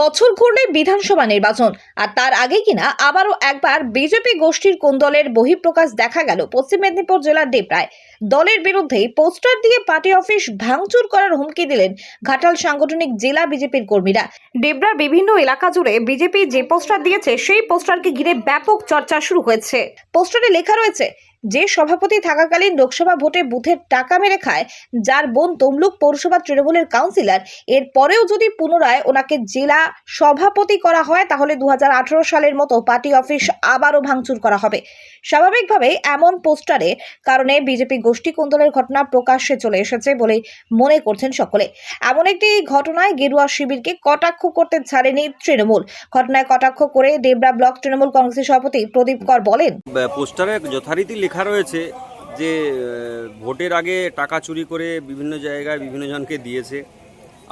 বছর ঘুরলে বিধানসভা নির্বাচন। আর তার আগে কিনা আবারও একবার বিজেপি গোষ্ঠীর কোন দলের বহিঃপ্রকাশ দেখা গেল পশ্চিম মেদিনীপুর জেলার ডেবরায় দলের বিরুদ্ধেই পোস্টার দিয়ে পার্টি অফিস ভাঙচুর করার হুমকি দিলেন ঘাটাল সাংগঠনিক জেলা বিজেপির কর্মীরা। ডেবরার বিভিন্ন এলাকা জুড়ে বিজেপি যে পোস্টার দিয়েছে, সেই পোস্টারকে ঘিরে ব্যাপক চর্চা শুরু হয়েছে। পোস্টারে লেখা রয়েছে যে সভাপতি থাকাকালীন লোকসভা ভোটে বুথের টাকা মেরে খায়, যার বোন তমলুক পৌরসভা তৃণমূলের কাউন্সিলর। এর পরেও যদি পুনরায় ওনাকে জেলা সভাপতি করা হয়, তাহলে দুহাজার আঠারো সালের মতো পার্টি অফিস আবারও ভাঙচুর করা হবে। স্বাভাবিকভাবে এমন পোস্টারে কারণে বিজেপি গোষ্ঠী কুন্দলের ঘটনা প্রকাশ্যে চলে এসেছে বলে মনে করছেন সকলে। এমন একটি ঘটনায় গেরুয়া শিবিরকে কটাক্ষ করতে ছাড়েনি তৃণমূল। ঘটনায় কটাক্ষ করে দেবরা ব্লক তৃণমূল কংগ্রেসের সভাপতি প্রদীপ কর বলেন পোস্টারে যথারীতি লেখা রয়েছে যে ভোটের আগে টাকা চুরি করে বিভিন্ন জায়গায় বিভিন্ন জনকে দিয়েছে।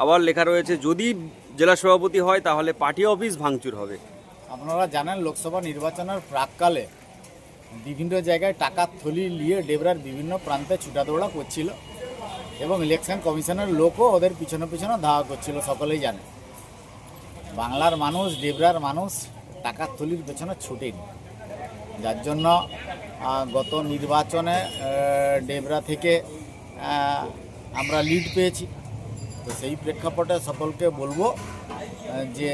আবার লেখা রয়েছে, যদি জেলা সভাপতি হয় তাহলে পার্টি অফিস ভাঙচুর হবে। আপনারা জানেন, লোকসভা নির্বাচনের প্রাককালে বিভিন্ন জায়গায় টাকার থলি নিয়ে ডেবরার বিভিন্ন প্রান্তে ছুটাদৌড়া করছিল এবং ইলেকশন কমিশনের লোকও ওদের পিছনে পিছনে ধাওয়া করছিল, সকলেই জানে। বাংলার মানুষ, ডেবরার মানুষ টাকার থলির পেছনে ছুটেনি। যার জন্য গত নির্বাচনে ডেবরা থেকে আমরা লিড পেয়েছি। তো সেই প্রেক্ষাপটে সকলকে বলব যে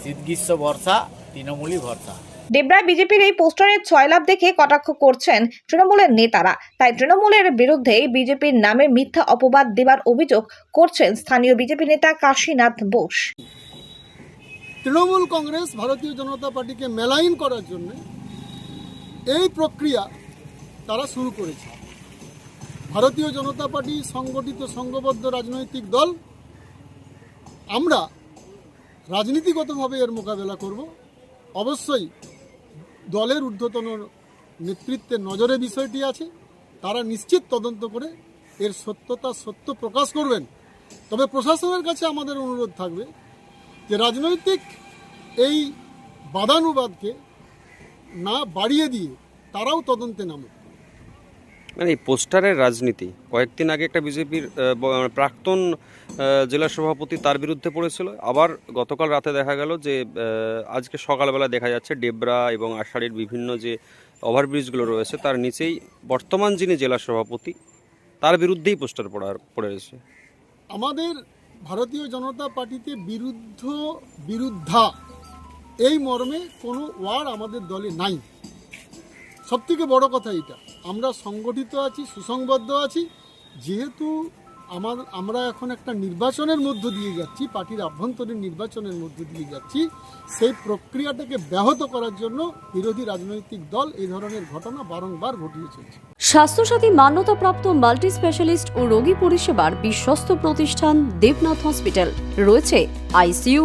শীত গ্রীষ্ম বর্ষা তৃণমূলই ভরসা। ডেবরায় বিজেপির এই পোস্টারের ছয় লাভ দেখে কটাক্ষ করছেন তৃণমূলের নেতারা। তাই তৃণমূলের বিরুদ্ধে বিজেপির নামে মিথ্যা অপবাদ দেবার অভিযোগ করছেন স্থানীয় বিজেপি নেতা কাশীনাথ বোস। তৃণমূল কংগ্রেস ভারতীয় জনতা পার্টিকে মেলাইন করার জন্য এই প্রক্রিয়া তারা শুরু করেছে। ভারতীয় জনতা পার্টি সংগঠিত সংঘবদ্ধ রাজনৈতিক দল, আমরা রাজনীতিগতভাবে এর মোকাবেলা করব। অবশ্যই দলের ঊর্ধ্বতন নেতৃত্বের নজরে বিষয়টি আছে, তারা নিশ্চিত তদন্ত করে এর সত্যতা সত্য প্রকাশ করবেন। তবে প্রশাসনের কাছে আমাদের অনুরোধ থাকবে যে রাজনৈতিক এই বাদানুবাদকে না বাড়িয়ে দিয়ে তারাও তদন্তে নামুক। মানে এই পোস্টারের রাজনীতি কয়েকদিন আগে একটা বিজেপির প্রাক্তন আহ, জেলা সভাপতি তার বিরুদ্ধে পড়েছিল। আবার গতকাল রাতে দেখা গেল যে আজকে সকালবেলা দেখা যাচ্ছে ডেবরা এবং আষাঢ়ের বিভিন্ন যে ওভারব্রিজগুলো রয়েছে তার নিচেই বর্তমান যিনি জেলা সভাপতি তার বিরুদ্ধেই পোস্টার পড়ার পড়ে রয়েছে। আমাদের ভারতীয় জনতা পার্টিতে বিরুদ্ধ বিরুদ্ধা এই মর্মে কোনো ওয়ার্ড আমাদের দলে নাই। সবথেকে বড় কথা এটা। আমরা সংগঠিত আছি, সুসংবদ্ধ আছি। যেহেতু আমার, আমরা এখন একটা নির্বাচনের মধ্য দিয়ে যাচ্ছি, পার্টির আভ্যন্তরীণ নির্বাচনের মধ্য দিয়ে যাচ্ছি, সেই প্রক্রিয়াটাকে ব্যাহত করার জন্য বিরোধী রাজনৈতিক দল এই ধরনের ঘটনা বারংবার ঘটিয়ে চলছে। স্বাস্থ্যসাথী মান্যতাপ্রাপ্ত মাল্টি স্পেশালিস্ট ও রোগী পরিষেবার বিশ্বস্ত প্রতিষ্ঠান দেবনাথ হসপিটাল। রয়েছে ICU